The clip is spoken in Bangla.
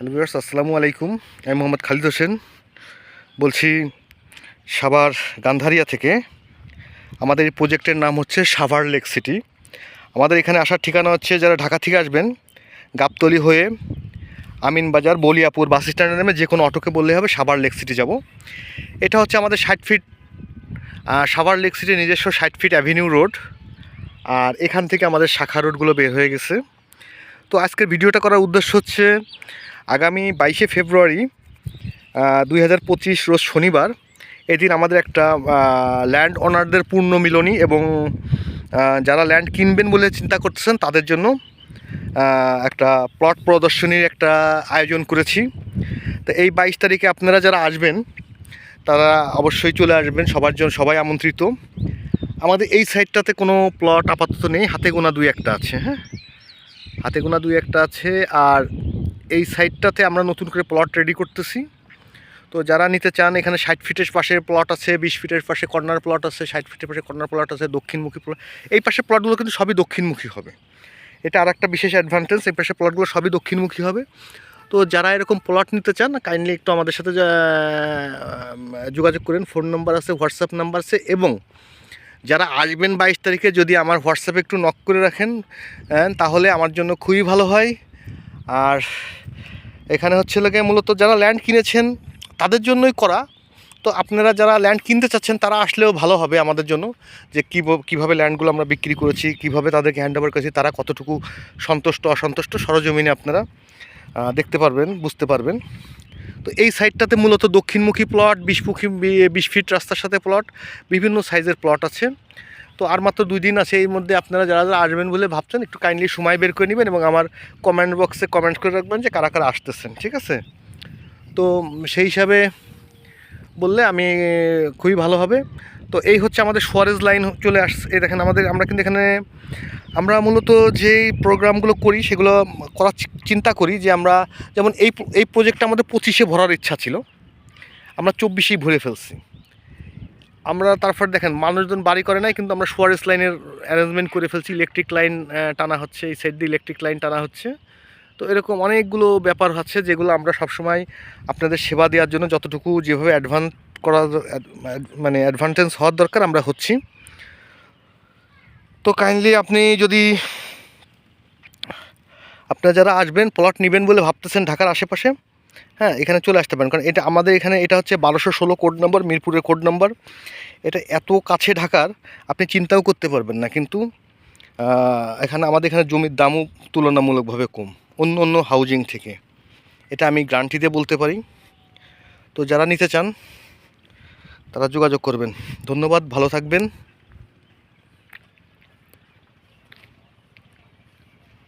হ্যালো ভিউয়ার্স, আসসালামু আলাইকুম। আমি মোহাম্মদ খালিদ হোসেন। বলছি সাভার গান্ধারিয়া থেকে। আমাদের এই প্রজেক্টের নাম হচ্ছে সাভার লেক সিটি। আমাদের এখানে আসার ঠিকানা হচ্ছে যারা ঢাকা থেকে আসবেন, গাবতলি হয়ে আমিনবাজার বলিয়াপুর বাস স্ট্যান্ডে নেমে যে কোনো অটোকে বললেই হবে সাভার লেক সিটি যাব। এটা হচ্ছে আমাদের ষাট ফিট সাভার লেক সিটির নিজস্ব ষাট ফিট অ্যাভিনিউ রোড। আর এখান থেকে আমাদের শাখা রোডগুলো বের হয়ে গেছে। তো আজকের ভিডিওটা করার উদ্দেশ্য হচ্ছে আগামী বাইশে ফেব্রুয়ারি দুই হাজার পঁচিশ রোজ শনিবার, এদিন আমাদের একটা ল্যান্ড ওনারদের পূর্ণ মিলনী এবং যারা ল্যান্ড কিনবেন বলে চিন্তা করতেছেন, তাদের জন্য একটা প্লট প্রদর্শনীর একটা আয়োজন করেছি। তো এই বাইশ তারিখে আপনারা যারা আসবেন, তারা অবশ্যই চলে আসবেন, সবার জন্য সবাই আমন্ত্রিত। আমাদের এই সাইডটাতে কোনো প্লট আপাতত নেই, হাতে গোনা দুই একটা আছে হ্যাঁ? হাতে গোনা দুই একটা আছে, আর এই সাইডটাতে আমরা নতুন করে প্লট রেডি করতেছি। তো যারা নিতে চান, এখানে ষাট ফিটের পাশে প্লট আছে, বিশ ফিটের পাশে কর্নার প্লট আছে, ষাট ফিটের পাশে কর্নার প্লট আছে, দক্ষিণমুখী প্লট এই পাশে প্লটগুলো কিন্তু সবই দক্ষিণমুখী হবে। এটা আর একটা বিশেষ অ্যাডভান্টেজ এই পাশে প্লটগুলো সবই দক্ষিণমুখী হবে। তো যারা এরকম প্লট নিতে চান কাইন্ডলি একটু আমাদের সাথে যোগাযোগ করেন। ফোন নাম্বার আছে হোয়াটসঅ্যাপ নাম্বার আছে এবং যারা আসবেন বাইশ তারিখে যদি আমার হোয়াটসঅ্যাপে একটু নক করে রাখেন তাহলে আমার জন্য খুবই ভালো হয়। আর এখানে হচ্ছে লোকে মূলত যারা ল্যান্ড কিনেছেন, তাদের জন্যই করা। তো আপনারা যারা ল্যান্ড কিনতে চাচ্ছেন, তারা আসলেও ভালো হবে আমাদের জন্য যে কী কীভাবে ল্যান্ডগুলো আমরা বিক্রি করেছি, কীভাবে তাদেরকে হ্যান্ড ওভার করেছি, তারা কতটুকু সন্তুষ্ট, অসন্তুষ্ট সরজমিনে আপনারা দেখতে পারবেন, বুঝতে পারবেন। তো এই সাইডটাতে মূলত দক্ষিণমুখী প্লট বিশমুখী বিশ ফিট রাস্তার সাথে প্লট বিভিন্ন সাইজের প্লট আছে। তো আর মাত্র দুই দিন আছে, এর মধ্যে আপনারা যারা যারা আসবেন বলে ভাবছেন, একটু কাইন্ডলি সময় বের করে নেবেন এবং আমার কমেন্ট বক্সে কমেন্ট করে রাখবেন যে কারা কারা আসতেছেন, ঠিক আছে? তো সেই হিসাবে বললে আমি খুবই ভালো হবে। তো এই হচ্ছে আমাদের সোয়ারেজ লাইন চলে আসছে এই দেখেন আমাদের, আমরা কিন্তু এখানে, আমরা মূলত যেই প্রোগ্রামগুলো করি, সেগুলো করার চিন্তা করি যে আমরা, যেমন এই এই প্রজেক্টটা আমাদের পঁচিশে ভরার ইচ্ছা ছিল। আমরা চব্বিশেই ভরে ফেলছি। আমরা তারপর দেখেন, মানুষজন বাড়ি করে নাই, কিন্তু আমরা সোয়ারেজ লাইনের অ্যারেঞ্জমেন্ট করে ফেলছি। ইলেকট্রিক লাইন টানা হচ্ছে, এই সাইড দিয়ে ইলেকট্রিক লাইন টানা হচ্ছে। তো এরকম অনেকগুলো ব্যাপার হচ্ছে, যেগুলো আমরা সবসময় আপনাদের সেবা দেওয়ার জন্য যতটুকু যেভাবে অ্যাডভান্স করা মানে অ্যাডভান্টেজ হওয়ার দরকার আমরা হচ্ছি। তো কাইন্ডলি আপনি যদি, আপনারা যারা আসবেন প্লট নেবেন বলে ভাবতেছেন ঢাকার আশেপাশে হ্যাঁ এখানে চলে আসতে পারেন। কারণ এটা আমাদের এখানে, এটা হচ্ছে বারোশো ষোলো কোড নম্বর মিরপুরের কোড নম্বর এটা এত কাছে ঢাকার, আপনি চিন্তাও করতে পারবেন না। কিন্তু এখানে আমাদের এখানে জমির দামও তুলনামূলকভাবে কম, অন্য অন্য হাউজিং থেকে। এটা আমি গ্রান্টিতে বলতে পারি। তো যারা নিতে চান, তারা যোগাযোগ করবেন। ধন্যবাদ, ভালো থাকবেন।